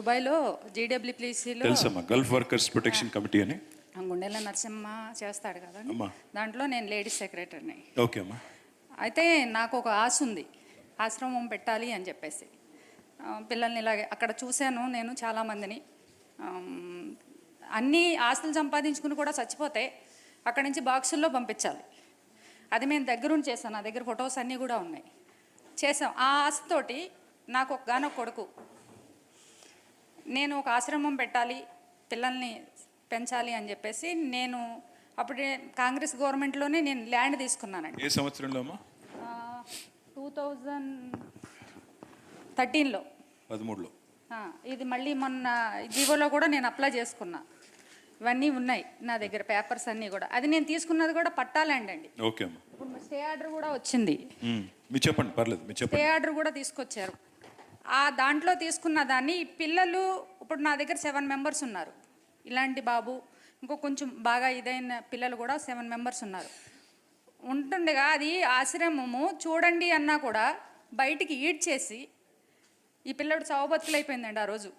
దుబాయ్లో జీడబ్ల్యూపీసీలో తెలుసమ్మా Gulf workers protection committee అని. గుండెల నరసింహ చేస్తాడు కదా. దాంట్లో నేను లేడీస్ సెక్రటరీని. ఓకే అమ్మా. అయితే నాకు ఒక ఆశ ఉంది. ఆశ్రమం పెట్టాలి అని చెప్పేసి. పిల్లల్ని ఇలాగే అక్కడ చూశాను నేను చాలామందిని అన్ని ఆస్తులు సంపాదించుకుని కూడా చచ్చిపోతే అక్కడి నుంచి బాక్సుల్లో పంపించాలి. అది మేము దగ్గరుండి చేశాను. నా దగ్గర ఫొటోస్ అన్నీ కూడా ఉన్నాయి. చేసాం ఆ ఆశతోటి నాకు ఒక గానొక కొడుకు. నేను ఒక ఆశ్రమం పెట్టాలి పిల్లల్ని పెంచాలి అని చెప్పేసి నేను అప్పుడే కాంగ్రెస్ గవర్నమెంట్లోనే నేను ల్యాండ్ తీసుకున్నానండి. ఏ సంవత్సరంలో టూ థౌజండ్ థర్టీన్లో. పదమూడులో. ఇది మళ్ళీ మొన్న జీవోలో కూడా నేను అప్లై చేసుకున్నా. ఇవన్నీ ఉన్నాయి నా దగ్గర పేపర్స్ అన్నీ కూడా. అది నేను తీసుకున్నది కూడా పట్టా ల్యాండ్ అండి. ఓకే స్టే ఆర్డర్ కూడా వచ్చింది. మీరు చెప్పండి పర్లేదు మీరు స్టే ఆర్డర్ కూడా తీసుకొచ్చారు. ఆ దాంట్లో తీసుకున్న దాన్ని పిల్లలు ఇప్పుడు నా దగ్గర సెవెన్ మెంబర్స్ ఉన్నారు. ఇలాంటి బాబు ఇంకో కొంచెం బాగా ఇదైన పిల్లలు కూడా సెవెన్ మెంబర్స్ ఉన్నారు. ఉంటుండగా అది ఆశ్రమము చూడండి అన్నా కూడా బయటికి ఈడ్చేసి ఈ పిల్లడు చావు ఆ రోజు.